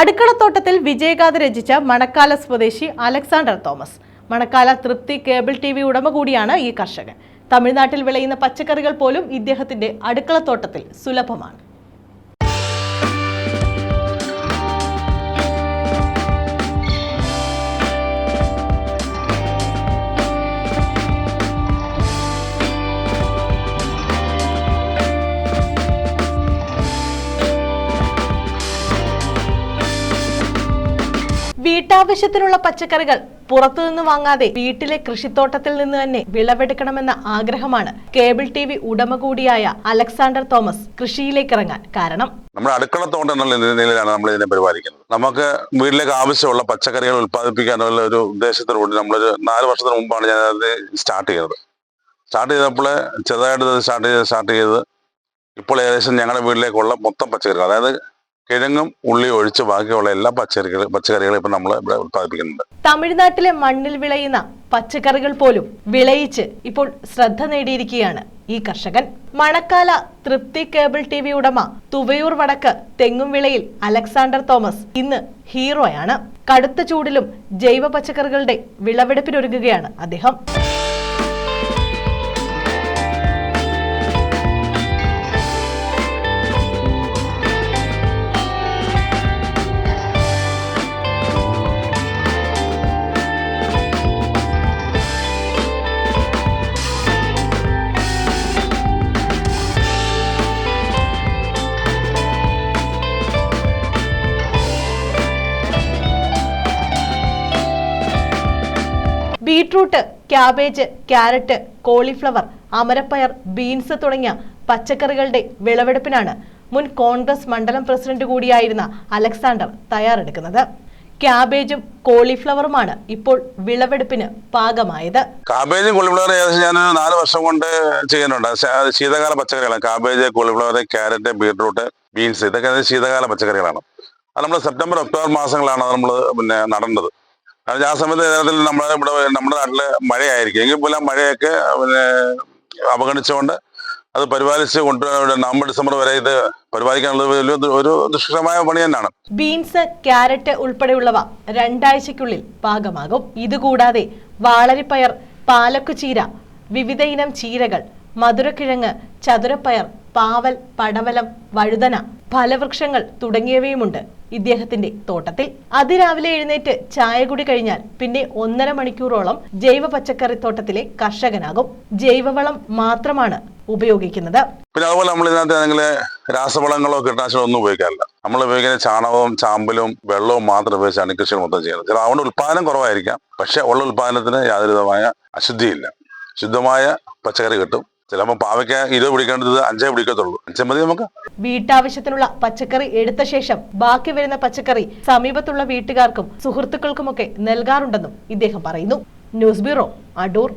അടുക്കളത്തോട്ടത്തിൽ വിജയഗാഥ രചിച്ച മണക്കാല സ്വദേശി Alexander Thomas. Manakkala തൃപ്തി കേബിൾ ടി വി ഉടമ കൂടിയാണ് ഈ കർഷകൻ. തമിഴ്നാട്ടിൽ വിളയുന്ന പച്ചക്കറികൾ പോലും ഇദ്ദേഹത്തിന്റെ അടുക്കളത്തോട്ടത്തിൽ സുലഭമാണ്. വീട്ടാവശ്യത്തിനുള്ള പച്ചക്കറികൾ പുറത്തുനിന്ന് വാങ്ങാതെ വീട്ടിലെ കൃഷിത്തോട്ടത്തിൽ നിന്ന് തന്നെ വിളവെടുക്കണമെന്ന ആഗ്രഹമാണ് കേബിൾ ടി വി ഉടമ കൂടിയായ അലക്സാണ്ടർ തോമസ് കൃഷിയിലേക്ക് ഇറങ്ങാൻ കാരണം നമ്മുടെ അടുക്കളത്തോട്ടം എന്നുള്ള നിലയിലാണ് നമ്മൾ ഇതിനെ പരിപാലിക്കുന്നത്. നമുക്ക് വീട്ടിലേക്ക് ആവശ്യമുള്ള പച്ചക്കറികൾ ഉൽപ്പാദിപ്പിക്കാനുള്ള ഒരു ഉദ്ദേശത്തോടുകൂടി നമ്മളൊരു നാല് വർഷത്തിന് മുമ്പാണ് ഞാൻ അത് സ്റ്റാർട്ട് ചെയ്തത്. സ്റ്റാർട്ട് ചെയ്തപ്പോൾ ചെറുതായിട്ട് സ്റ്റാർട്ട് ചെയ്ത് സ്റ്റാർട്ട് ചെയ്ത് ഇപ്പോൾ ഏകദേശം ഞങ്ങളുടെ വീട്ടിലേക്കുള്ള മൊത്തം പച്ചക്കറികൾ അതായത് കിഴങ്ങും ഉള്ളി ഒഴിച്ച് ബാക്കിയുള്ള എല്ലാ പച്ചക്കറികളും പച്ചക്കറികളും ഇപ്പൊ നമ്മൾ ഇവിടെ ഉത്പാദിപ്പിക്കുന്നുണ്ട് തമിഴ്നാട്ടിലെ മണ്ണിൽ വിളയുന്ന പച്ചക്കറികൾ പോലും വിളയിച്ച് ഇപ്പോൾ ശ്രദ്ധ നേടിയിരിക്കുകയാണ് ഈ കർഷകൻ. മണക്കാല തൃപ്തി കേബിൾ ടി വി ഉടമ തുവയൂർ വടക്ക് തെങ്ങും വിളയിൽ അലക്സാണ്ടർ തോമസ് ഇന്ന് ഹീറോയാണ്. കടുത്ത ചൂടിലും ജൈവ പച്ചക്കറികളുടെ വിളവെടുപ്പിനൊരുങ്ങുകയാണ് അദ്ദേഹം. ബീട്രൂട്ട് ക്യാബേജ് ക്യാരറ്റ് കോളിഫ്ലവർ അമരപ്പയർ ബീൻസ് തുടങ്ങിയ പച്ചക്കറികളുടെ വിളവെടുപ്പിനാണ് മുൻ കോൺഗ്രസ് മണ്ഡലം പ്രസിഡന്റ് കൂടിയായിരുന്ന അലക്സാണ്ടർ തയ്യാറെടുക്കുന്നത്. ക്യാബേജും കോളിഫ്ലവറുമാണ് ഇപ്പോൾ വിളവെടുപ്പിന് പാകമായത്. കാബേജും കോളിഫ്ലവർ ഏകദേശം ഞാൻ നാല് വർഷം കൊണ്ട് ചെയ്യുന്നുണ്ട്. ശീതകാല പച്ചക്കറികളാണ്. Cabbage cauliflower carrot beetroot beans ഇതൊക്കെ ശീതകാല പച്ചക്കറികളാണ്. അത് നമ്മൾ സെപ്റ്റംബർ ഒക്ടോബർ മാസങ്ങളാണ് നമ്മൾ പിന്നെ നടേണ്ടത് കാരണം ആ സമയത്ത് നേരത്തിൽ നമ്മുടെ ഇവിടെ നമ്മുടെ നാട്ടിൽ മഴയായിരിക്കും. എങ്കിൽ പോലും മഴയൊക്കെ പിന്നെ അവഗണിച്ചുകൊണ്ട് അത് പരിപാലിച്ച് കൊണ്ട് നവംബർ ഡിസംബർ വരെ ഇത് പരിപാലിക്കാനുള്ള ഒരു- ദുഷ്കരമായ പണി തന്നെയാണ്. ബീൻസ് ക്യാരറ്റ് ഉൾപ്പെടെയുള്ളവ രണ്ടാഴ്ചയ്ക്കുള്ളിൽ പാകമാകും. ഇതുകൂടാതെ വാളരിപ്പയർ പാലക്കുചീര വിവിധ ഇനം ചീരകൾ മധുരക്കിഴങ്ങ് ചതുരപ്പയർ പാവൽ പടവലം വഴുതന ഫലവൃക്ഷങ്ങൾ തുടങ്ങിയവയുമുണ്ട് ഇദ്ദേഹത്തിന്റെ തോട്ടത്തിൽ. അതിരാവിലെ എഴുന്നേറ്റ് ചായ കുടി കഴിഞ്ഞാൽ പിന്നെ ഒന്നര മണിക്കൂറോളം ജൈവ പച്ചക്കറി തോട്ടത്തിലെ കർഷകനാകും. ജൈവവളം മാത്രമാണ് ഉപയോഗിക്കുന്നത്. പിന്നെ അതുപോലെ നമ്മൾ ഇതിനകത്ത് ഏതെങ്കിലും രാസവളങ്ങളോ കീടനാശികളോ ഒന്നും ഉപയോഗിക്കാറില്ല. നമ്മൾ ഉപയോഗിക്കുന്ന ചാണകവും ചാമ്പലും വെള്ളവും മാത്രം ഉപയോഗിച്ചാണ് കൃഷികൾ മൊത്തം ചെയ്യുന്നത്. ചില അതുകൊണ്ട് ഉൽപ്പാദനം കുറവായിരിക്കാം. പക്ഷെ ഉള്ള ഉൽപ്പാദനത്തിന് യാതൊരുവിധമായ അശുദ്ധിയില്ല. ശുദ്ധമായ പച്ചക്കറി കിട്ടും. ചിലപ്പോൾ പാവയ്ക്ക ഇരുപത് പിടിക്കേണ്ടത് അഞ്ചേ പിടിക്കത്തുള്ളൂ. അഞ്ചേ മതി നമുക്ക്. വീട്ടാവശ്യത്തിനുള്ള പച്ചക്കറി എടുത്ത ശേഷം ബാക്കി വരുന്ന പച്ചക്കറി സമീപത്തുള്ള വീട്ടുകാർക്കും സുഹൃത്തുക്കൾക്കുമൊക്കെ നൽകാറുണ്ടെന്നും ഇദ്ദേഹം പറയുന്നു. News bureau Adoor.